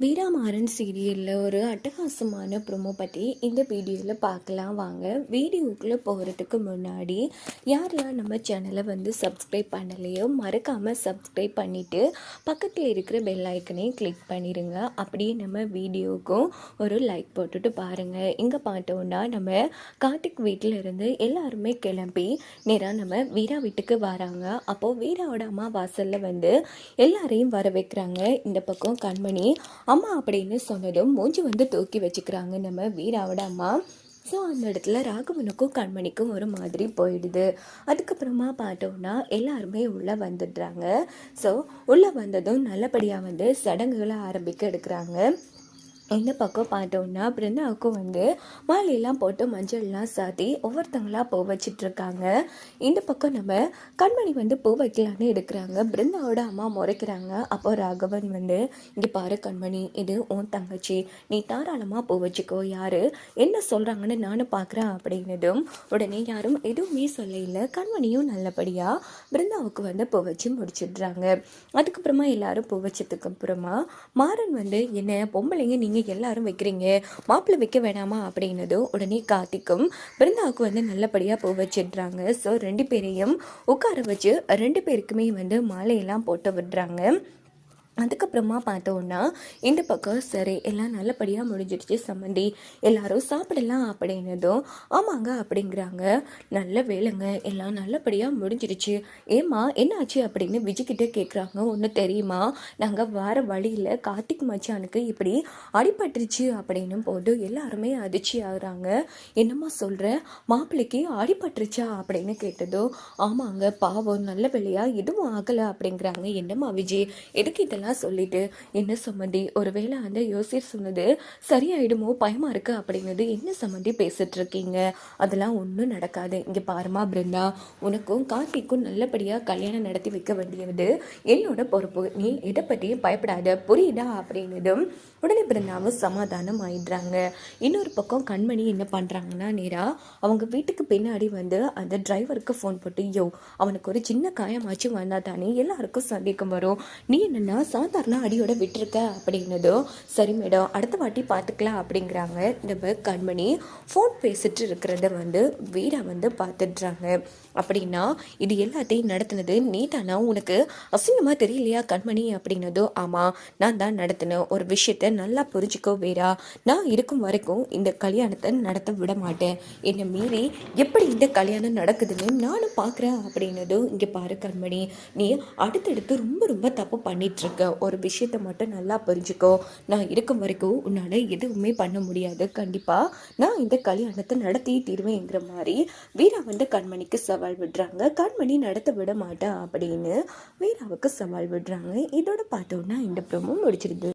வீராமாறன் சீரியலில் ஒரு அட்டகாசமான ப்ரோமோ பற்றி இந்த வீடியோவில் பார்க்கலாம் வாங்க. வீடியோக்குள்ளே போகிறதுக்கு முன்னாடி யார் நம்ம சேனலை வந்து சப்ஸ்கிரைப் பண்ணலையோ மறக்காமல் சப்ஸ்கிரைப் பண்ணிவிட்டு பக்கத்தில் இருக்கிற பெல் ஐக்கனையும் கிளிக் பண்ணிடுங்க அப்படியே நம்ம வீடியோக்கும் ஒரு லைக் போட்டுட்டு பாருங்கள் இங்கே பார்த்தோன்னா நம்ம கார்த்திக் வீட்டில் இருந்து எல்லாருமே கிளம்பி நேராக நம்ம வீரா வீட்டுக்கு வராங்க. அப்போது வீராவோட அம்மா வாசலில் வந்து எல்லாரையும் வர வைக்கிறாங்க இந்த பக்கம் கண்மணி அம்மா அப்படின்னு சொன்னதும் மூஞ்சி வந்து தூக்கி வச்சுக்கிறாங்க நம்ம வீராவோட அம்மா. ஸோ அந்த இடத்துல ராகவனுக்கும் கண்மணிக்கும் ஒரு மாதிரி போயிடுது. அதுக்கப்புறமா பார்த்தோன்னா எல்லாருமே உள்ளே வந்துடுறாங்க. ஸோ உள்ளே வந்ததும் நல்லபடியாக வந்து சடங்குகளை ஆரம்பிக்க எடுக்கிறாங்க. இந்த பக்கம் பார்த்தோன்னா பிருந்தாவுக்கும் வந்து மாலையெல்லாம் போட்டு மஞ்சள்லாம் சாத்தி ஒவ்வொருத்தங்களாக பூ வச்சிட்ருக்காங்க. இந்த பக்கம் நம்ம கண்மணி வந்து பூ வைக்கலான்னு எடுக்கிறாங்க. பிருந்தாவோட அம்மா முறைக்கிறாங்க. அப்போ ராகவன் வந்து இங்கே பாரு கண்மணி இது உன் தங்கச்சி. நீ தாராளமாக பூ வச்சுக்கோ. யார்? என்ன சொல்கிறாங்கன்னு நானும் பார்க்குறேன் அப்படின்னதும் உடனே யாரும் எதுவுமே சொல்லல கண்மணியும் நல்லபடியாக பிருந்தாவுக்கு வந்து பூ வச்சு முடிச்சிடுறாங்க. அதுக்கப்புறமா எல்லாரும் பூ வச்சதுக்கு அப்புறமா மாறன் வந்து என்ன பொம்பளைங்க நீங்கள் எல்லாரும் வைக்கிறீங்க. மாப்பிள்ளை வைக்க வேணாமா? அப்படின்னதும் உடனே கார்த்திக்கும் பிருந்தாவுக்கு வந்து நல்லபடியாக பூ வச்சிடுறாங்க. ஸோ ரெண்டு பேரையும் உட்கார வச்சு ரெண்டு பேருக்குமே வந்து மாலையெல்லாம் போட்டு விடுறாங்க. அதுக்கப்புறமா பார்த்தோன்னா இந்த பக்கம் சரி எல்லாம் நல்லபடியாக முடிஞ்சிடுச்சு சம்மந்தி எல்லாரும் சாப்பிடலாம் அப்படின்னதும் ஆமாங்க அப்படிங்கிறாங்க. நல்ல வேலைங்க எல்லாம் நல்லபடியாக முடிஞ்சிடுச்சு. ஏம்மா என்னாச்சு அப்படின்னு விஜய்கிட்ட கேட்குறாங்க ஒன்று தெரியுமா? நாங்கள் வர வழியில் கார்த்திக் மச்சானுக்கு இப்படி அடிபட்டுருச்சு அப்படின்னும் போது எல்லாருமே அதிர்ச்சி ஆகுறாங்க. என்னம்மா சொல்கிற மாப்பிள்ளைக்கு அடிபட்டுருச்சா அப்படின்னு கேட்டதும் ஆமாங்க பாவம் நல்ல வேலையாக எதுவும் ஆகலை அப்படிங்கிறாங்க. என்னம்மா விஜய் எதுக்கு இதெல்லாம் எல்லாம் சொல்லிட்டு என்ன சம்மந்தி? ஒருவேளை அந்த யோசிச்சு சொன்னது சரியாயிடுமோ? பயமா இருக்கு? அப்படிங்கிறது என்ன சம்மந்தி பேசிட்டு இருக்கீங்க அதெல்லாம் ஒன்றும் நடக்காது. இங்கே பாருமா பிருந்தா உனக்கும் கார்த்திக்கும் நல்லபடியாக கல்யாணம் நடத்தி வைக்க வேண்டியது என்னோட பொறுப்பு. நீ எதை பற்றியும் பயப்படாத. புரியுதா? அப்படின்னதும் உடனே பிருந்தாவும் சமாதானம் ஆயிடுறாங்க. இன்னொரு பக்கம் கண்மணி என்ன பண்ணுறாங்கன்னா நேராக அவங்க வீட்டுக்கு பின்னாடி வந்து அந்த டிரைவருக்கு ஃபோன் போட்டு யோ அவனுக்கு ஒரு சின்ன காயமாச்சும் வந்தால் தானே எல்லாருக்கும் சந்தேகம் வரும். நீ என்னென்னா சாதாரண அடியோட விட்டுருக்க அப்படின்னதும் சரி மேடம் அடுத்த வாட்டி பார்த்துக்கலாம் அப்படிங்கிறாங்க. நம்ம கண்மணி ஃபோன் பேசிட்டு இருக்கிறத வந்து வீடாக வந்து பார்த்துடுறாங்க அப்படின்னா இது எல்லாத்தையும் நடத்தினது நீ தானா உனக்கு அசிங்கமாக தெரியலையா கண்மணி? அப்படின்னதும் ஆமாம் நான் தான் நடத்தினேன். ஒரு விஷயத்த நல்லா புரிஞ்சுக்கோ வேறா நான் இருக்கும் வரைக்கும் இந்த கல்யாணத்தை நடத்த விட மாட்டேன். என்னை மீறி எப்படி இந்த கல்யாணம் நடக்குதுன்னு நானும் பார்க்குறேன் அப்படின்னதும் இங்கே பாரு கண்மணி நீ அடுத்தடுத்து ரொம்ப ரொம்ப தப்பு பண்ணிகிட்ருக்க ஒரு விஷயத்த மட்டும் நல்லா புரிஞ்சுக்கோ. நான் இருக்கும் வரைக்கும் உன்னால் எதுவுமே பண்ண முடியாது. கண்டிப்பாக நான் இந்த கல்யாணத்தை நடத்தி தீர்வேங்கிற மாதிரி வீரா வந்து கண்மணிக்கு சவால் விடுறாங்க. கண்மணி நடத்த விட மாட்டா அப்படின்னு வீராவுக்கு சவால் விடுறாங்க. இதோட பார்த்தோன்னா இந்த ப்ரோமோ முடிச்சிருது.